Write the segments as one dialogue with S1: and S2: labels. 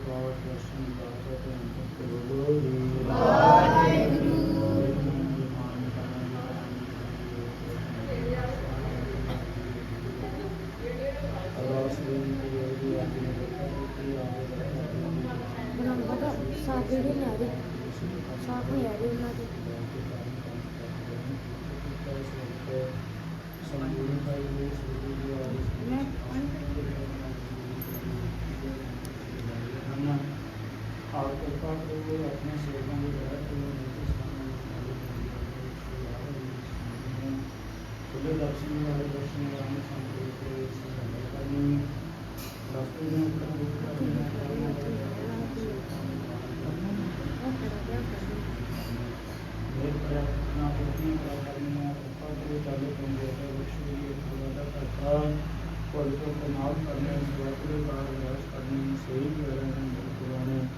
S1: ਪਾਵ ਦਰਸ਼ਨ ਦਾਤਾ ਤੇ ਅੰਤ ਬੋਲੋਗੇ
S2: ਉਹਨਾਂ ਨੂੰ ਪਤਾ ਸਾਫ਼ ਵੀਡੀਓ ਨਹੀਂ ਆ ਰਹੀ ਸਾਫ਼ ਨਹੀਂ ਆ ਰਹੀ ਉਹਨਾਂ ਦੀ ਮੈਂ
S1: ਆਪ ਕਿਰਪਾ ਕਰੋ ਆਪਣੇ ਸੇਵਕਾਂ ਦੇ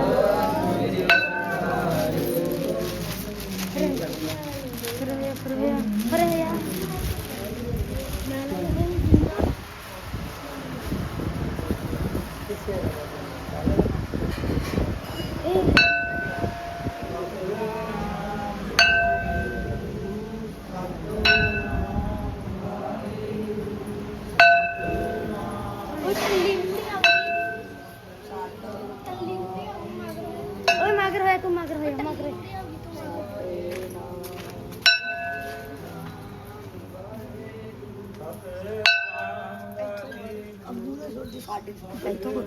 S2: ਇੱਥੋਂ ਕੋਈ।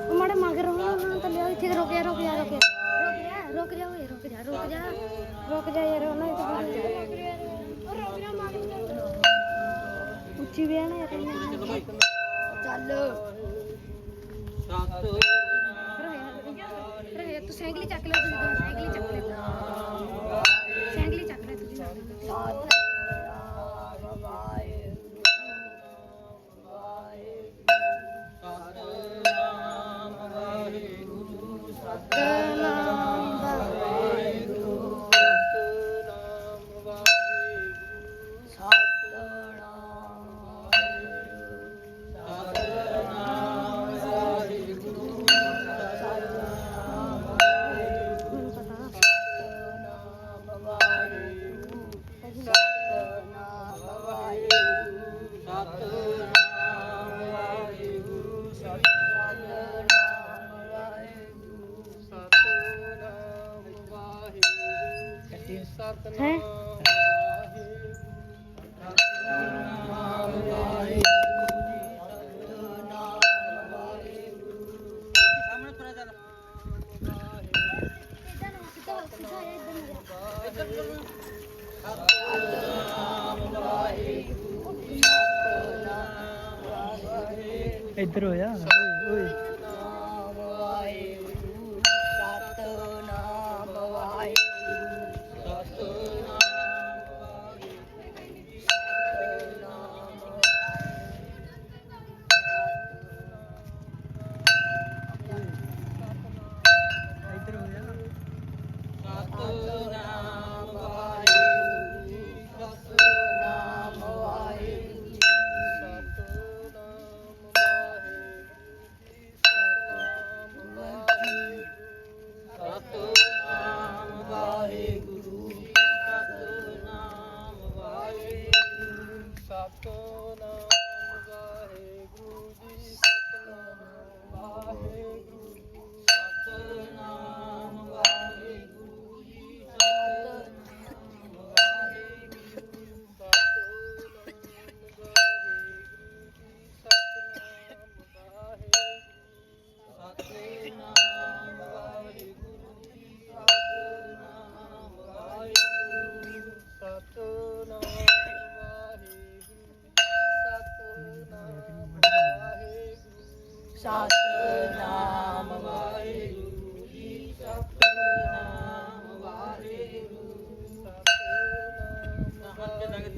S2: ਉਹ ਮਾੜੇ ਮਗਰ ਹੋਇਆ ਉਹਨਾਂ ਨੂੰ ਤਾਂ ਲਿਆ ਇੱਥੇ ਰੁਕ ਜਾ ਰੁਕ ਜਾ ਰੁਕ ਜਾ ਰੁਕ ਜਾ ਰੁਕ ਜਾ ਓਏ ਰੁਕ ਜਾ ਰੁਕ ਜਾ ਰੁਕ ਜਾ ਯਾਰ ਸਤਨਾਮ
S3: ਇੱਧਰ ਹੋਇਆ ਓਏ ਇੱਧਰ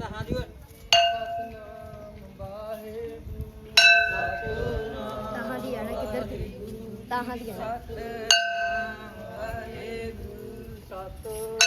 S4: ਵਾਹਿਗੁਰੂ
S2: ਤਾਂ ਦੀ ਆਣਾ ਕਿ ਤਾਹਾਂ ਦੀ ਗੱਲ
S3: ਸਤਨਾਮ ਵਾਹਿਗੁਰੂ ਸਤਨਾਮ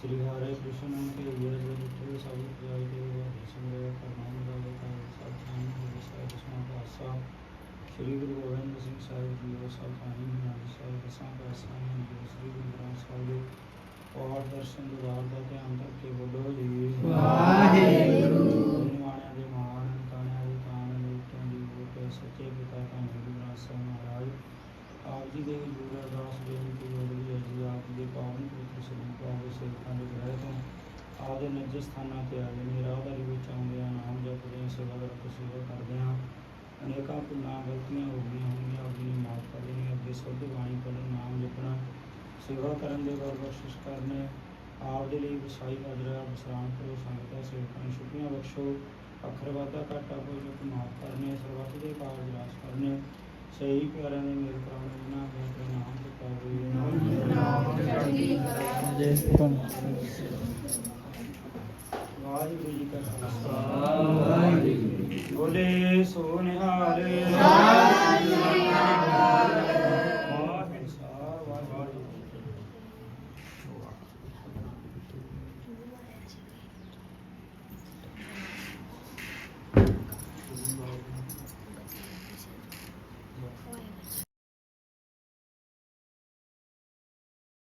S4: سریہارے
S1: کرشنن کے ویرجنتے سابت جائے کے سمرے فرمان دادا کا ساتھ جان کے ساتھ اسما کا آسان شری گرو گوبند سنگھ صاحب جی اور ساتھ آئین ہمارے ساتھ اسما کا آسان ہے جو شری گرو گرانتھ صاحب اور درشن دار کا قیام تک کے بولو جی۔ ਆ ਸੇਵਾ ਕਰਦੇ ਆ ਅਨੇਕਾਂ ਭੁੱਲਾਂ ਗਲਤੀਆਂ ਹੋ ਗਈਆਂ ਹੋਣਗੀਆਂ ਆਪ ਜੀ ਨੇ ਮਾਫ ਕਰ ਦੇਣੀ ਅੱਗੇ ਸ਼ੁੱਧ ਬਾਣੀ ਪੜ੍ਹਨ ਨਾਮ ਜਪਣਾ ਸੇਵਾ ਕਰਨ ਦੇ ਵਰ ਬਖਸ਼ਿਸ਼ ਕਰਨੇ ਆਪ ਦੇ ਲਈ ਵਸਾਈ ਹਾਜ਼ਰਾ ਵਿਸਰਾਮ ਕਰੋ ਸੰਗਤਾਂ ਸੇਵਕਾਂ ਨੂੰ ਛੁੱਟੀਆਂ ਬਖਸ਼ੋ ਅੱਖਰ ਵਾਧਾ ਘਾਟਾ ਕੋਈ ਜੋ ਮਾਫ ਕਰਨੇ ਸਰਬੱਤ ਦੇ ਕਾਰਜ ਰਾਸ ਕਰਨੇ। ਸਹੀ ਪਿਆਰਿਆਂ ਦੇ ਮੇਲ ਕਰਾਉਣੇ ਜਿਨ੍ਹਾਂ ਦੇ ਆਪਣੇ ਨਾਮ ਤੇ ਪਾਵੇ ਨਾਮ
S4: ਜੈ
S1: ਵਾਹਿਗੁਰੂ ਜੀ ਕਾ ਖਾਲਸਾ। ਵਾਹਿਗੁਰੂ ਬੋਲੇ ਸੋ ਨਿਹਾਲ ਸਤਿ ਸ੍ਰੀ ਅਕਾਲ